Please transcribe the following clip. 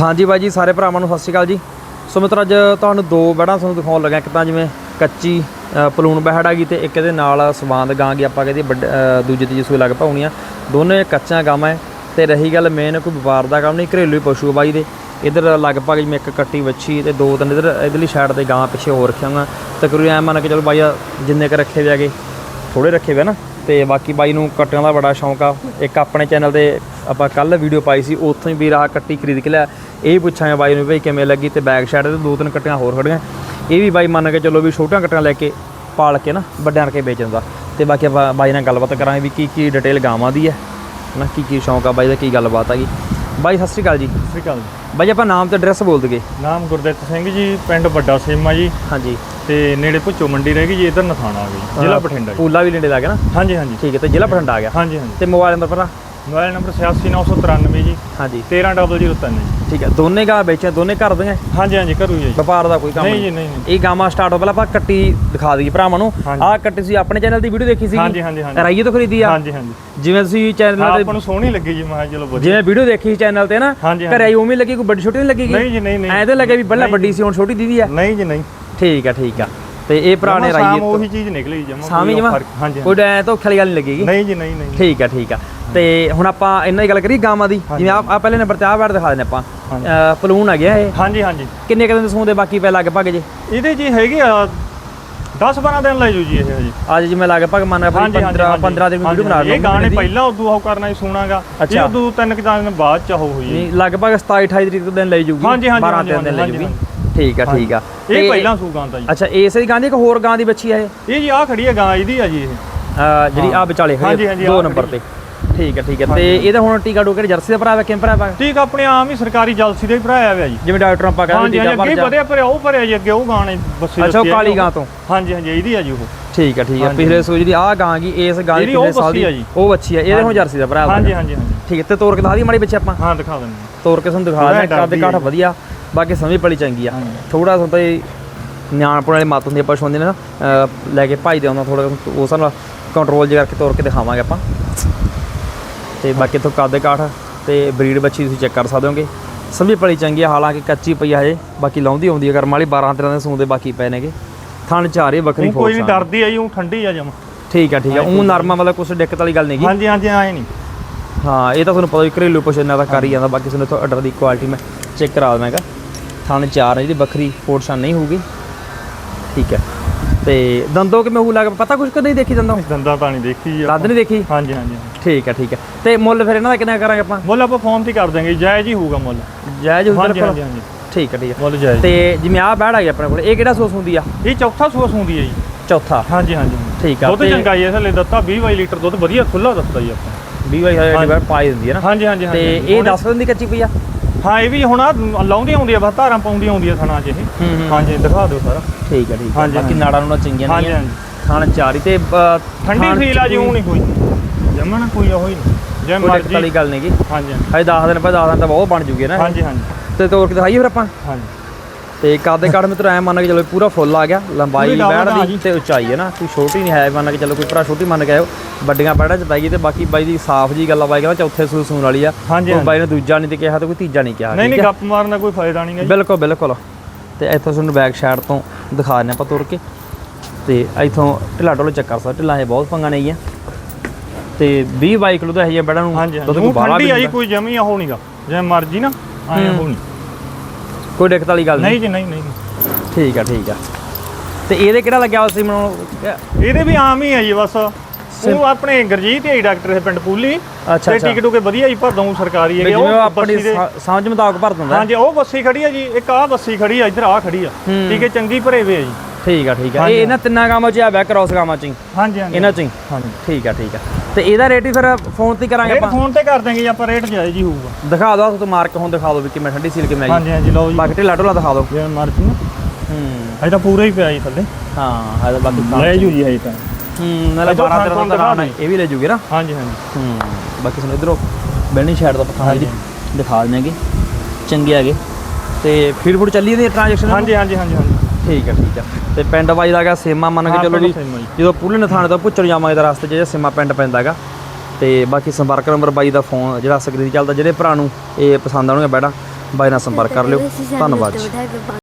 ਹਾਂਜੀ ਬਾਈ ਜੀ, ਸਾਰੇ ਭਰਾਵਾਂ ਨੂੰ ਸਤਿ ਸ਼੍ਰੀ ਅਕਾਲ ਜੀ। ਸੋ ਮਿੱਤਰ, ਅੱਜ ਤੁਹਾਨੂੰ ਦੋ ਬੈੜਾਂ ਤੁਹਾਨੂੰ ਦਿਖਾਉਣ ਲੱਗਾ ਇੱਕ ਤਾਂ ਜਿਵੇਂ ਕੱਚੀ ਪਲੂਣ ਬਹਿੜ ਆ ਗਈ ਤੇ ਇੱਕ ਇਹਦੇ ਨਾਲ ਸਵਾਂਦ ਗਾਂ ਗੀ ਆਪਾਂ ਕਹਿੰਦੇ ਵੱਡ- ਦੂਜੇ ਤੀਜੇ ਸੂਏ ਲੱਗ ਪਾਉਣੀਆਂ ਦੋਨੇ ਕੱਚੀਆਂ ਗਾਵਾਂ ਹੈ ਤੇ ਰਹੀ ਗੱਲ ਮੇਨ ਕੋਈ ਵਪਾਰ ਦਾ ਕੰਮ ਨਹੀਂ, ਘਰੇਲੂ ਪਸ਼ੂ ਬਾਈ ਦੇ। ਇਧਰ ਲਗਭਗ ਜਿਵੇਂ ਇੱਕ ਕੱਟੀ ਵੱਛੀ ਤੇ ਦੋ ਤਿੰਨ ਇਧਰ, ਇਧਰਲੀ ਸਾਈਡ ਤੇ ਗਾਂ ਪਿੱਛੇ ਹੋਰ ਰੱਖੀਆਂ ਹੋਈਆਂ। ਤਕਰੀਬਨ ਐ ਮੰਨ ਕੇ ਚਲੋ ਬਾਈ ਜਿੰਨੇ ਕ ਰੱਖੇ ਵੇ ਹੈਗੇ ਥੋੜੇ ਰੱਖੇ ਵੇ ਨਾ। ਤੇ ਬਾਕੀ ਬਾਈ ਨੂੰ ਕੱਟਿਆਂ ਦਾ ਬੜਾ ਸ਼ੌਂਕ ਆ। ਇੱਕ ਆਪਣੇ ਚੈਨਲ ਤੇ ਆਪਾਂ ਕੱਲ ਵੀਡੀਓ ਪਾਈ ਸੀ ਉੱਥੋਂ ਹੀ ਵੀਰ ਆਹ ਕੱਟੀ ਖਰੀਦ ਕੇ ਲਿਆ। ਇਹ ਪੁੱਛਾਂਗੇ ਬਾਈ ਨੂੰ ਵੀ ਕਿਵੇਂ ਲੱਗੀ ਤੇ ਬੈਕ ਸਾਈਡ ਤੇ ਦੋ ਤਿੰਨ ਕੱਟੀਆਂ ਹੋਰ ਖੜੀਆਂ। ਇਹ ਵੀ ਬਾਈ ਮੰਨ ਕੇ ਚੱਲੋ ਵੀ ਛੋਟੀਆਂ ਕੱਟੀਆਂ ਲੈ ਕੇ ਪਾਲ ਕੇ ਨਾ ਵੱਡਿਆਂ ਕੇ ਵੇਚ ਦਿੰਦਾ ਤੇ ਬਾਕੀ ਆਪਾਂ ਬਾਈ ਨਾਲ ਗੱਲਬਾਤ ਕਰਾਂਗੇ ਵੀ ਕੀ ਕੀ ਡਿਟੇਲ ਗਾਵਾਂ ਦੀ ਹੈ। ਨਾ ਕੀ ਕੀ ਸ਼ੌਂਕ ਆ ਬਾਈ ਦਾ ਕੀ ਗੱਲਬਾਤ ਹੈਗੀ ਬਾਈ ਸਤਿ ਸ਼੍ਰੀ ਅਕਾਲ ਜੀ। ਸਤਿ ਸ਼੍ਰੀ ਅਕਾਲ ਜੀ। ਬਾਈ ਆਪਾਂ ਨਾਮ ਤੇ ਐਡਰੈਸ ਬੋਲ ਦਈਏ। ਨਾਮ ਗੁਰਦਿੱਤ ਸਿੰਘ ਜੀ ਪਿੰਡ ਵੱਡਾ ਸੇਮਾ ਜੀ। ਹਾਂਜੀ। ਤੇ ਨੇੜੇ ਭੁੱਚੋ ਮੰਡੀ ਰਹਿ ਗਈ ਜੀ ਇਧਰ ਨਥਾਣਾ ਆ ਗਈ ਜ਼ਿਲ੍ਹਾ ਬਠਿੰਡਾ ਜੀ। ਪੂਲਾ ਵੀ ਨੇੜੇ ਲੱਗ ਗਿਆ ਨਾ? ਹਾਂਜੀ ਹਾਂਜੀ। ਠੀਕ ਹੈ ਤੇ ਜ਼ਿਲ੍ਹਾ ਬਠਿੰਡਾ ਆ ਗਿਆ। ਹਾਂਜੀ ਹਾਂਜੀ। ਤੇ ਮੋਬਾਈਲ ਨੰਬਰ ਭਰਾ? ਮੋਬਾਈਲ ਨੰਬਰ 86993 ਜੀ। ਹਾਂਜੀ। 13003 ਜੀ। ਠੀਕ ਹੈ ਦੋਨੇ ਗਾਂ ਵੇਚਿਆ ਦੋਨੇ ਘਰ ਦੀਆਂ ਹਾਂਜੀ ਹਾਂਜੀ ਕਰੂ ਜੀ। ਵਪਾਰ ਦਾ ਕੋਈ ਕੰਮ ਨਹੀਂ ਜੀ ਨਹੀਂ ਇਹ ਗਾਵਾਂ ਸਟਾਰਟ ਹੋ ਪਹਿਲਾਂ ਆਪਾਂ ਕੱਟੀ ਦਿਖਾ ਦਈਏ ਭਰਾਵਾਂ ਨੂੰ। ਆਹ ਕੱਟੀ ਸੀ ਆਪਣੇ ਚੈਨਲ ਦੀ ਵੀਡੀਓ ਦੇਖੀ ਸੀ ਹਾਂਜੀ ਹਾਂਜੀ ਹਾਂਜੀ। ਰਾਈਏ ਤੋਂ ਖਰੀਦੀ ਆ? ਹਾਂਜੀ ਹਾਂਜੀ। ਜਿਵੇਂ ਤੁਸੀਂ ਚੈਨਲ ਤੇ ਆਪਾਂ ਨੂੰ ਸੋਹਣੀ ਲੱਗੀ ਜੀ ਮੈਂ ਚਲੋ ਵਧੀਆ। ਜਿਵੇਂ ਵੀਡੀਓ ਦੇਖੀ ਚੈਨਲ ਤੇ ਨਾ ਘਰੇ ਉਵੇਂ ਲੱਗੀ ਕੋਈ ਵੱਡੀ ਛੋਟੀ ਨਹੀਂ ਲੱਗੀ ਨਹੀਂ ਜੀ ਨਹੀਂ ਨਹੀਂ। ਐਂ ਤੇ ਲੱਗੇ ਵੀ ਪਹਿਲਾਂ ਵੱਡੀ ਸੀ ਹੁਣ ਛੋਟੀ ਦੀਦੀ ਆ। ਨਹੀਂ ਜੀ ਨਹੀਂ। ਠੀਕ ਆ ਠੀਕ ਆ। ਤੇ ਇਹ ਭਰਾ ਨੇ ਜਮਾਂ ਰਾਈਏ ਸ਼ਾਮ ਉਹੀ ਚੀਜ਼ ਨਿਕਲੀ ਜਮਾ ਸਾਵੀਂ ਜਮਾ? ਹਾਂਜੀ ਕੋਈ ਐ ਧੋਖੇ ਵਾਲੀ ਗੱਲ ਨਹੀਂ ਲੱਗੇਗੀ? ਨਹੀਂ ਜੀ ਨਹੀਂ ਨਹੀਂ। ਠੀਕ ਆ ਠੀਕ ਆ। ਤੇ ਹੁਣ ਆਪਾਂ ਇਹਨਾਂ ਦੀ ਗੱਲ ਕਰੀਏ ਗਾਵਾਂ ਦੀ। ਜਿਵੇਂ ਆ ਪਹਿਲੇ ਨੰਬਰ ਤੇ ਆ ਬੈਠ ਦਿਖਾ ਦਿੰਦੇ ਆਪਾਂ। ਪਲੂਨ ਆ ਗਿਆ ਇਹ। ਹਾਂਜੀ ਹਾਂਜੀ। ਕਿੰਨੇ ਕੁ ਦਿਨ ਸੂੰਦੇ ਬਾਕੀ ਪੈ ਲਗਭਗ ਜੇ? ਇਹਦੇ ਜੀ ਹੈਗੇ ਆ 10 12 ਦਿਨ ਲੈ ਜੂ ਜੀ ਇਹ ਜੀ। ਅੱਜ ਜਿਵੇਂ ਲਗਭਗ ਮੰਨ ਆਪਣੀ 15 15 ਦਿਨ ਵੀਡੀਓ ਬਣਾ ਇਹ ਗਾਣੇ ਪਹਿਲਾਂ ਉਦੋਂ ਉਹ ਕਰਨਾ ਹੀ ਸੁਣਾਗਾ ਇਹ। ਉਦੋਂ ਤਿੰਨ ਕੁ ਦਿਨ ਬਾਅਦ ਚ ਹੋਈ ਨਹੀਂ ਲਗਭਗ 27 28 ਤਰੀਕ ਤੋਂ ਦਿਨ ਲਈ ਜੂਗੀ ਹਾਂਜੀ, ਹਾਂਜੀ, 12 ਹਾਂਜੀ, ਦਿਨ ਲੈ ਜੂਗੀ ਠੀਕ ਆ ਠੀਕ ਆ। ਇਹ ਪਹਿਲਾਂ ਸੂ ਗਾਂ ਦਾ ਜੀ। ਅੱਛਾ ਇਸੇ ਦੀ ਗਾਂ ਦੀ ਇੱਕ ਹੋਰ ਗਾਂ ਦੀ ਬੱਚੀ ਆ ਇਹ? ਇਹ ਜੀ ਆ ਖੜੀ ਹੈ ਗਾਂ ਇਹਦੀ ਆ ਜੀ ਇਹ। ਜਿਹੜੀ ਆ ਵਿਚਾਲੇ ਖੜੀ ਦੋ ਆਹ ਨੰਬਰ ਤੇ। ਠੀਕ ਆ ਠੀਕ ਆ। ਤੇ ਇਹਦਾ ਹੁਣ ਟੀਕਾ ਟੋਕਰ ਜਰਸੀ ਦਾ ਭਰਾ ਵਾ ਕਿਵੇਂ ਭਰਾ ਵਾ? ਠੀਕ ਆਪਣੇ ਆਮ ਹੀ ਸਰਕਾਰੀ ਜਲਸੀ ਦੇ ਹੀ ਭਰਾਇਆ ਹੋਇਆ ਜੀ। ਜਿਵੇਂ ਡਾਕਟਰ ਆਪਾਂ ਕਹਿੰਦੇ ਟੀਕਾ ਭਰ ਜਾ। ਵਧਿਆ ਭਰਿਆ ਉਹ ਭਰਿਆ ਜੀ ਅੱਗੇ ਉਹ ਗਾਂ ਨੇ ਬੱਸੇ ਅੱਛਾ ਆ ਕਾਲੀ ਗਾਂ ਤੋਂ। ਹਾਂਜੀ ਹਾਂਜੀ ਇਹਦੀ ਆ ਜੀ ਉਹ। ਠੀਕ ਆ ਠੀਕ ਆ। ਹਾਂਜੀ। ਪਿਛਲੇ ਸੂਈ ਜਿਹੜੀ ਆ ਗਾਂ ਗਈ ਇਸ ਗਾਂ ਦੀ ਪਿਛਲੇ ਸਾਲ ਆ ਦੀ। ਉਹ ਬੱਚੀ ਆ। ਇਹਦੇ ਹੁਣ ਜਰਸੀ ਦਾ ਭਰਾ ਵਾ ਹਾਂਜੀ ਹਾਂਜੀ ਹਾਂਜੀ। ਠੀਕ ਹੈ ਤੇ ਤੋਰ ਕੇ ਦਿਖਾ ਦੀ ਮਾੜੀ ਬੱਚੇ ਆਪਾਂ। ਹਾਂ ਦਿਖਾ ਦਿੰਦੇ ਹਾਂ। ਤੋਰ ਕੇ ਤੁਹਾਨੂੰ ਦਿਖਾ ਦਿੰਦੇ ਕੱਦ ਕਾਠ ਹੈ। ਵਧੀਆ। ਬਾਕੀ ਸਮਝ ਪੜੀ ਚੰਗੀ ਆ। ਥੋੜਾ ਤੁਹਾਨੂੰ ਤਾਂ ਇਹ ਨਿਆਣਪੁਰ ਵਾਲੇ ਮੱਤ ਹੁੰਦੀ ਆਪਾਂ ਛੋਂਦੇ ਨੇ ਨਾ ਲੈ ਕੇ ਭਾਈ ਦੇ ਆਉਂਦਾ ਥੋੜਾ ਉਸ ਨਾਲ ਕੰਟਰੋਲ ਜਿਹਾ ਕਰਕੇ ਤੋਰ ਕੇ ਦਿਖਾਵਾਂਗੇ ਆਪਾਂ। ਤੇ ਬਾਕੀ ਤੋਂ ਕੱਦ ਕਾਠ ਤੇ ਬਰੀਡ ਬੱਚੀ ਤੁਸੀਂ ਚੈੱਕ ਕਰ ਸਕਦੇ ਹੋਗੇ। ਸਮਝੀ ਪੜੀ ਚੰਗੀ ਆ ਹਾਲਾਂਕਿ ਕੱਚੀ ਪਈ ਹਜੇ ਬਾਕੀ ਲਾਉਂਦੀ ਆਉਂਦੀ ਆ ਕਰਮ ਵਾਲੀ 12 13 ਦੇ ਸੂੰਦੇ ਬਾਕੀ ਪਏ ਨੇਗੇ। ਥਣ ਚਾਰੇ ਬੱਕਰੀ ਉਹ ਕੋਈ ਨਹੀਂ ਫੋਰਸ। ਡਰਦੀ ਆ ਜੀ ਉਹ ਠੰਡੀ ਆ ਜਮਾ। ਠੀਕ ਆ ਠੀਕ ਆ ਉਹ ਨਰਮਾ ਮਤਲਬ ਕੁਛ ਦਿੱਕਤ ਵਾਲੀ ਗੱਲ ਨਹੀਂਗੀ। ਹਾਂਜੀ ਹਾਂਜੀ ਆਏ ਨਹੀਂ। ਹਾਂ ਇਹ ਤਾਂ ਤੁਹਾਨੂੰ ਪਤਾ ਹੀ ਘਰੇਲੂ ਪਸ਼ੂ ਇਹਨਾਂ ਦਾ ਕਰ ਹੀ ਜਾਂਦਾ ਬਾਕੀ ਤੁਹਾਨੂੰ ਇੱਥੋਂ ਆਰਡਰ ਦੀ ਕੁਆਲਿਟੀ ਮੈਂ ਚੈੱਕ ਕਰਾ ਦਵਾਂਗਾ। ਥਣ ਚਾਰ ਹੈ ਜਿਹੜੀ ਵੱਖਰੀ ਪੋਰਸ਼ਨ ਨਹੀਂ ਹੋਊਗੀ। ਠੀਕ ਹੈ। ਤੇ ਦੰਦੋਂ ਕਿਵੇਂ ਹੋਊ ਲੱਗ? ਪਤਾ ਕੁਝ ਕਿ ਨਹੀਂ ਦੇਖੀ ਦੰਦੋਂ? ਦੰਦਾਂ ਤਾਂ ਨਹੀਂ ਦੇਖੀ ਜੀ ਲੱਦ ਨਹੀਂ ਦੇਖੀ? ਹਾਂਜੀ ਹਾਂਜੀ ਠੀਕ ਹੈ ਠੀਕ ਹੈ। ਤੇ ਮੁੱਲ ਫਿਰ ਇਹਨਾਂ ਦਾ ਕਿੰਨਾ ਕਰਾਂਗੇ ਆਪਾਂ? ਮੁੱਲ ਆਪਾਂ ਫੋਨ ਤੇ ਕਰ ਦਾਂਗੇ ਜਾਇਜ਼ ਹੀ ਹੋਊਗਾ ਮੁੱਲ। ਜਾਇਜ਼ ਹੋਊ ਹਾਂਜੀ ਬਿਲਕੁਲ ਹਾਂਜੀ ਹਾਂਜੀ। ਠੀਕ ਹੈ ਠੀਕ ਹੈ। ਮੁੱਲ ਜਾਇਜ਼ ਤੇ ਜਿਵੇਂ ਆਹ ਬੈੜ ਆ ਗਿਆ ਆਪਣੇ ਕੋਲ ਇਹ ਕਿਹੜਾ ਸੋਸ ਹੁੰਦੀ ਆ? ਇਹ ਚੌਥਾ ਸੂਸ ਹੁੰਦੀ ਹੈ ਜੀ। ਚੌਥਾ। ਹਾਂਜੀ ਹਾਂਜੀ ਠੀਕ ਆ ਦੁੱਧ ਚੰਗਾ ਜੀ ਥੱਲੇ ਦਿੱਤਾ 20 22 ਲੀਟਰ ਦੁੱਧ ਵਧੀਆ ਖੁੱਲਾ ਦਿੱਤਾ ਜੀ ਆਪਾਂ। 20 ਵਾਈ ਬੈੜ ਪਾਈ ਦਿੰਦੀ ਹੈ ਨਾ। ਹਾਂਜੀ ਹਾਂਜੀ ਤੇ ਹਾਂਜੀ। ਇਹ 10 ਦਿਨ ਦੀ ਕੱਚੀ ਪਈ ਆ? ਹਾਂ ਇਹ ਵੀ ਹੁਣ ਆ ਲਾਉਂਦੀ ਆਉਂਦੀ ਆ ਬਸ ਧਾਰਾਂ ਪਾਉਂਦੀ ਆਉਂਦੀ ਆ ਥਣਾ 'ਚ ਇਹ। ਹਾਂਜੀ ਦਿਖਾ ਦਿਓ ਸਾਰਾ। ਠੀਕ ਹੈ ਠੀਕ ਹੈ। ਹਾਂਜੀ, ਬਾਕੀ। ਨਾੜਾਂ ਨੂੰ ਚੰਗੀਆਂ ਹਾਂਜੀ ਨਹੀਂ ਹਾਂਜੀ। ਥਣ ਚਾਰੀ ਤੇ ਅ, ਠੰਡੀ ਥਣ ਫੀਲ ਆ ਜੀ ਨਹੀਂ ਕੋਈ। ਜਮਣ ਕੋਈ ਉਹ ਹੀ ਨਹੀਂ। ਜੇ ਕੋਈ ਦਿੱਕਤ ਵਾਲੀ ਮਰਜ਼ੀ ਗੱਲ ਨਹੀਂਗੀ ਹਾਂਜੀ ਹਜੇ। 10 ਦਿਨ ਬਾਅਦ 10 ਦਿਨ ਤਾਂ ਬਹੁਤ ਬਣ ਜੂਗੇ ਨਾ ਹਾਂਜੀ ਹਾਂਜੀ। ਤੇ ਤੋਰ ਕੇ ਦਿਖਾਈਏ ਫਿਰ ਆਪਾਂ। ਹਾਂਜੀ। ਤੇ ਕਾਦੇ ਕਾੜ ਮਿੱਤਰ ਐ ਮੰਨ ਕੇ ਚਲੋ ਪੂਰਾ ਫੁੱਲ ਆ ਗਿਆ ਲੰਬਾਈ ਬੈੜ ਦੀ। ਤੇ ਉਚਾਈ ਹੈ ਨਾ ਕੋਈ ਛੋਟੀ ਨਹੀਂ ਹੈ ਮੰਨ ਕੇ ਚਲੋ ਕੋਈ ਭਰਾ ਛੋਟੀ ਮੰਨ ਕੇ ਆਇਓ ਵੱਡੀਆਂ ਬੈੜਾਂ ਚ ਪਾਈਏ ਤੇ ਬਾਕੀ ਬਾਈ ਦੀ ਸਾਫ਼ ਜੀ ਗੱਲ ਆ ਬਾਈ ਕਹਿੰਦਾ ਚੌਥੇ ਸੂ ਸੂਣ ਵਾਲੀ ਆ ਕੋਈ ਬਾਈ ਨੇ ਦੂਜਾ ਨਹੀਂ ਤੇ ਕਿਹਾ ਤੇ ਕੋਈ ਤੀਜਾ ਨਹੀਂ ਕਿਹਾ ਨਹੀਂ ਨਹੀਂ? ਗੱਪ ਮਾਰਨ ਦਾ ਕੋਈ ਫਾਇਦਾ ਨਹੀਂ ਜੀ। ਬਿਲਕੁਲ ਬਿਲਕੁਲ। ਤੇ ਇੱਥੋਂ ਤੁਹਾਨੂੰ ਬੈਕ ਸਾਈਡ ਤੋਂ ਦਿਖਾ ਦਿੰਦੇ ਆਪਾਂ ਤੁਰ ਕੇ। ਤੇ ਇੱਥੋਂ ਢਿੱਲਾ ਢੋਲ ਚੱਕਰ ਸਾ ਢਿੱਲਾਂ ਇਹ ਬਹੁਤ ਪੰਗਾ ਨਹੀਂ ਆ ਤੇ 20 22 ਕਿਲੋ ਦਾ ਇਹ ਜਿਹਾ ਬੈੜਾਂ ਨੂੰ ਦੁੱਧ ਉਹ ਬਾਹਲਾ ਠੰਡੀ ਵੀ ਆ ਜੀ ਨਹੀਂ ਕੋਈ ਜਮੀ ਉਹ ਨਹੀਂਗਾ ਜੇ ਮਰਜ਼ੀ ਨਾ ਆਏ ਹੂੰ। ਕੋਈ ਦਿੱਕਤ ਵਾਲੀ ਗੱਲ ਨਹੀਂ ਨਹੀਂ? ਜੀ ਨਹੀਂ ਨਹੀਂ। ਠੀਕ ਆ ਠੀਕ ਆ। ਤੇ ਇਹਦੇ ਕਿਹੜਾ ਲੱਗਿਆ ਹੋਇਆ ਸੀ ਮੈਨੂੰ? ਇਹਦੇ ਵੀ ਆਮ ਹੀ ਆ ਜੀ ਬਸ। ਉਹ ਆਪਣੇ ਗਰਜੀਤ ਹੀ ਡਾਕਟਰ ਹੈ ਪਿੰਡ ਪੂਲੀ। ਅੱਛਾ ਤੇ ਅੱਛਾ। ਟਿਕਟ ਕੇ ਵਧੀਆ ਹੀ ਭਰ ਦਊਂ ਸਰਕਾਰੀ ਹੈਗੇ ਜਿਵੇਂ ਉਹ ਆਪਣੀ ਬੱਸੀ ਦੇ- ਸਮ- ਸਮਝ ਮੁਤਾਬਕ ਭਰ ਦਿੰਦਾ। ਹਾਂਜੀ ਉਹ ਬੱਸੀ ਖੜੀ ਆ ਜੀ ਇੱਕ ਆਹ ਬੱਸੀ ਖੜੀ ਆ ਇੱਧਰ ਆਹ ਖੜੀ ਆ। ਹੂੰ। ਠੀਕ ਹੈ ਚੰਗੀ ਭਰੇ ਵੇ ਆ ਜੀ। ਠੀਕ ਆ ਠੀਕ ਆ। ਹਾਂਜੀ, ਇਹ ਇਹਨਾਂ ਤਿੰਨਾਂ ਗਾਵਾਂ ਚ ਆ ਬੈਕ ਕ੍ਰਾਸ ਗਾਵਾਂ ਚ ਹੀ। ਹਾਂਜੀ ਹਾਂਜੀ। ਇਹਨਾਂ ਚ ਹੀ। ਹਾਂਜੀ। ਠੀਕ ਆ ਠੀਕ ਆ। ਤੇ ਇਹਦਾ ਰੇਟ ਹੀ ਫਿਰ ਫੋਨ ਤੇ ਕਰਾਂਗੇ ਰੇਟ ਆਪਾਂ। ਫੋਨ ਤੇ ਕਰ ਦਾਂਗੇ ਜੀ ਆਪਾਂ ਰੇਟ ਜਾਇਜ਼ ਹੀ ਹੋਊਗਾ। ਦਿਖਾ ਦਿਓ ਤੁਸੀਂ ਮਾਰਕ ਹੁਣ ਦਿਖਾ ਦਿਓ ਵੀ ਕਿਵੇਂ ਠੰਡੀ ਸੀਲ ਕਿਵੇਂ ਆਈ। ਹਾਂਜੀ ਹਾਂਜੀ ਲਓ ਜੀ। ਬਾਕੀ ਢਿੱਲਾ ਢੋਲਾ ਦਿਖਾ ਦਿਓ। ਜੇ ਮਰਜ਼ੀ ਨਾ। ਹੂੰ। ਅਜੇ ਤਾਂ ਪੂਰਾ ਹੀ ਪਿਆ ਜੀ ਥੱਲੇ। ਹਾਂ ਹਜੇ ਬਾਕੀ ਕੰਮ ਲੈ ਜੂ ਜੀ ਅਜੇ ਤਾਂ। ਹੂੰ ਨਾਲੇ ਇੱਧਰੋਂ 12 ਖਾਣ 13 ਖੂਨ ਦਾ ਰਾਣਾ ਇਹ ਵੀ ਲੈ ਜੂਗੇ ਨਾ? ਹਾਂਜੀ ਹਾਂਜੀ। ਹੂੰ ਬਾਕੀ ਸਾਨੂੰ ਇਧਰੋਂ ਬੈਣੀ ਸਾਈਡ ਤੋਂ ਪਤਾ ਹਾਂਜੀ। ਦਿਖਾ ਦਿੰਦੇ ਚੰਗੇ ਹੈਗੇ। ਤੇ ਫੀਡ ਫੂਡ ਚੱਲੀ ਇਹਦੀ ਟ੍ਰਾਂਜੈਕਸ਼ਨ ਹਾਂਜੀ ਹਾਂਜੀ ਹਾਂਜੀ ਹਾਂਜੀ। ਠੀਕ ਹੈ ਠੀਕ ਹੈ ਤੇ ਪਿੰਡ ਬਾਈ ਦਾ ਹੈਗਾ ਸੇਮਾ ਮੰਨ ਕੇ ਚਲੋ ਵੀ ਜੀ। ਜਦੋਂ ਪੁੱਲ ਨਥਾਣੇ ਤੋਂ ਪੁੱਛੜ ਜਾਵਾਂਗੇ ਤਾਂ ਰਸਤੇ 'ਚ ਜਿਹੜਾ ਸੇਮਾ ਪਿੰਡ ਪੈਂਦਾ ਹੈਗਾ। ਤੇ ਬਾਕੀ ਸੰਪਰਕ ਨੰਬਰ ਬਾਈ ਦਾ ਫੋਨ ਜਿਹੜਾ ਸਕਰੀਨ ਚੱਲਦਾ ਜਿਹੜੇ ਭਰਾ ਨੂੰ ਇਹ ਪਸੰਦ ਆਉਣਗੇ ਬੈੜਾ ਬਾਈ ਨਾਲ ਸੰਪਰਕ ਕਰ ਲਿਓ। ਧੰਨਵਾਦ ਜੀ। ਧੰਨਵਾਦ